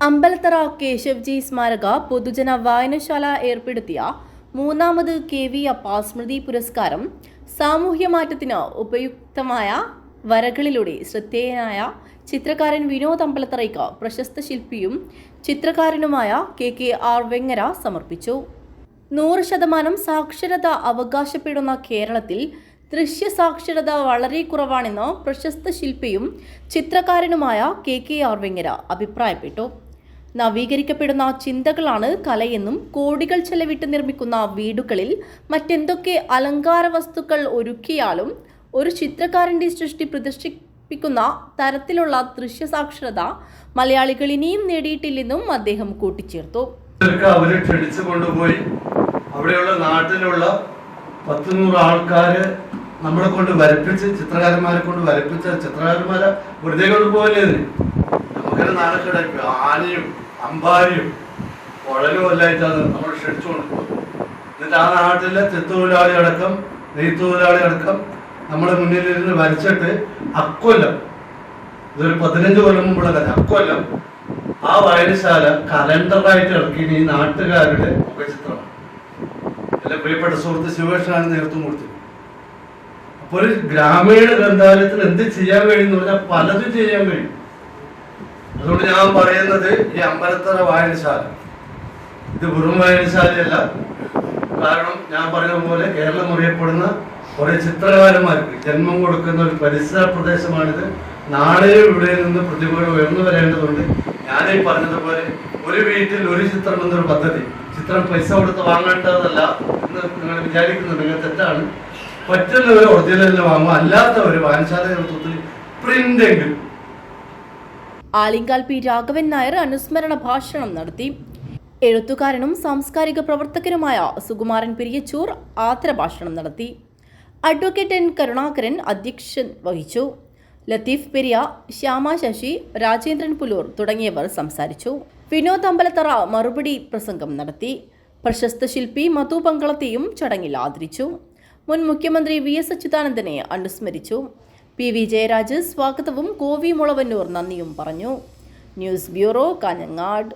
അമ്പലത്തറ കേശവ്ജി സ്മാരക പൊതുജന വായനശാല ഏർപ്പെടുത്തിയ മൂന്നാമത് കെ വി അപ്പ സ്മൃതി പുരസ്കാരം സാമൂഹ്യ മാറ്റത്തിന് ഉപയുക്തമായ വരകളിലൂടെ ശ്രദ്ധേയനായ ചിത്രകാരൻ വിനോദ് അമ്പലത്തറയ്ക്ക് പ്രശസ്ത ശില്പിയും ചിത്രകാരനുമായ കെ കെ ആർ വെങ്ങര സമർപ്പിച്ചു. നൂറ് ശതമാനം സാക്ഷരത അവകാശപ്പെടുന്ന കേരളത്തിൽ ദൃശ്യ സാക്ഷരത വളരെ കുറവാണെന്ന് പ്രശസ്ത ശില്പിയും ചിത്രകാരനുമായ കെ കെ ആർ വെങ്ങര അഭിപ്രായപ്പെട്ടു. നവീകരിക്കപ്പെടുന്ന ചിന്തകളാണ് കലയെന്നും കോടികൾ ചെലവിട്ട് നിർമ്മിക്കുന്ന വീടുകളിൽ മറ്റെന്തൊക്കെ അലങ്കാര വസ്തുക്കൾ ഒരുക്കിയാലും ഒരു ചിത്രകാരന്റെ സൃഷ്ടി പ്രദർശിപ്പിക്കുന്ന തരത്തിലുള്ള ദൃശ്യ സാക്ഷരത മലയാളികൾ ഇനിയും നേടിയിട്ടില്ലെന്നും അദ്ദേഹം കൂട്ടിച്ചേർത്തു. അവരെ ക്ഷണിച്ചു കൊണ്ടുപോയി അവിടെയുള്ള നാട്ടിലുള്ള പത്ത് നൂറ് ആൾക്കാര് നമ്മളെ കൊണ്ട് വരപ്പിച്ച് ചിത്രകാരന്മാരെ കൊണ്ട് വരപ്പിച്ച ചിത്രകാരന്മാരെ വെറുതെ കൊണ്ടുപോകല്ലേ ഇതിന് നമുക്കൊരു നാണക്കേട് ആനയും അമ്പാരിയും കുഴലും എല്ലായിട്ടാണ് നമ്മൾ ക്ഷണിച്ചുകൊണ്ട് പോകുന്നത് എന്നിട്ട് ആ നാട്ടിലെ തെത്തുതൊഴിലാളി അടക്കം നെയ്ത്തൊഴിലാളി അടക്കം നമ്മുടെ മുന്നിൽ ഇരുന്ന് വരച്ചിട്ട് അക്കൊല്ലം ഇതൊരു പതിനഞ്ച് കൊല്ലം മുമ്പുള്ള കഥ. അക്കൊല്ലം ആ വായനശാല കലണ്ടറായിട്ട് ഇറക്കി ഈ നാട്ടുകാരുടെ മുഖചിത്രമാണ്. എന്റെ പ്രിയപ്പെട്ട സുഹൃത്ത് ശിവകൃഷ്ണനാണ് നേതൃത്വം കൊടുത്തത്. അപ്പോൾ ഒരു ഗ്രാമീണ ഗ്രന്ഥാലയത്തിൽ എന്ത് ചെയ്യാൻ കഴിയും എന്ന് പറഞ്ഞാൽ പലതും ചെയ്യാൻ കഴിയും. അതുകൊണ്ട് ഞാൻ പറയുന്നത് ഈ അമ്പലത്തറ വായനശാല. ഇത് വെറും വായനശാലയല്ല. കാരണം ഞാൻ പറഞ്ഞ പോലെ കേരളം അറിയപ്പെടുന്ന കുറെ ചിത്രകാരന്മാർക്ക് ജന്മം കൊടുക്കുന്ന ഒരു പരിസര പ്രദേശമാണിത്. നാളെയും ഇവിടെ നിന്ന് പ്രതിഭകൾ ഉയർന്നു വരേണ്ടതുണ്ട്. ഞാനീ പറഞ്ഞതുപോലെ ഒരു വീട്ടിൽ ഒരു ചിത്രം എന്നൊരു പദ്ധതി. ചിത്രം പൈസ കൊടുത്ത് വാങ്ങേണ്ടതല്ല എന്ന് നിങ്ങൾ വിചാരിക്കുന്നുണ്ടെങ്കിൽ തെറ്റാണ്. പറ്റുന്നവർ ഒറിജിനലിന് വാങ്ങുക. അല്ലാത്തവർ വായനശാല നേതൃത്വത്തിൽ പ്രിന്റ് എങ്കിലും ആലിങ്കാൽ പി രാഘവൻ നായർ അനുസ്മരണ ഭാഷണം നടത്തി. എഴുത്തുകാരനും സാംസ്കാരിക പ്രവർത്തകനുമായ സുകുമാരൻ പിരിയച്ചൂർ ആദരഭാഷണം നടത്തി. അഡ്വക്കേറ്റ് എൻ കരുണാകരൻ അധ്യക്ഷൻ വഹിച്ചു. ലത്തീഫ് പെരിയ ശ്യാമ ശശി രാജേന്ദ്രൻ പുലൂർ തുടങ്ങിയവർ സംസാരിച്ചു. വിനോദ് അമ്പലത്തറ മറുപടി പ്രസംഗം നടത്തി. പ്രശസ്ത ശില്പി മധു പങ്കളത്തെയും ചടങ്ങിൽ ആദരിച്ചു. മുൻ മുഖ്യമന്ത്രി വി എസ് അച്യുതാനന്ദനെ അനുസ്മരിച്ചു. പി വി ജയരാജ് സ്വാഗതവും കോവി മുളവന്നൂർ നന്ദിയും പറഞ്ഞു. News bureau Kanhangad.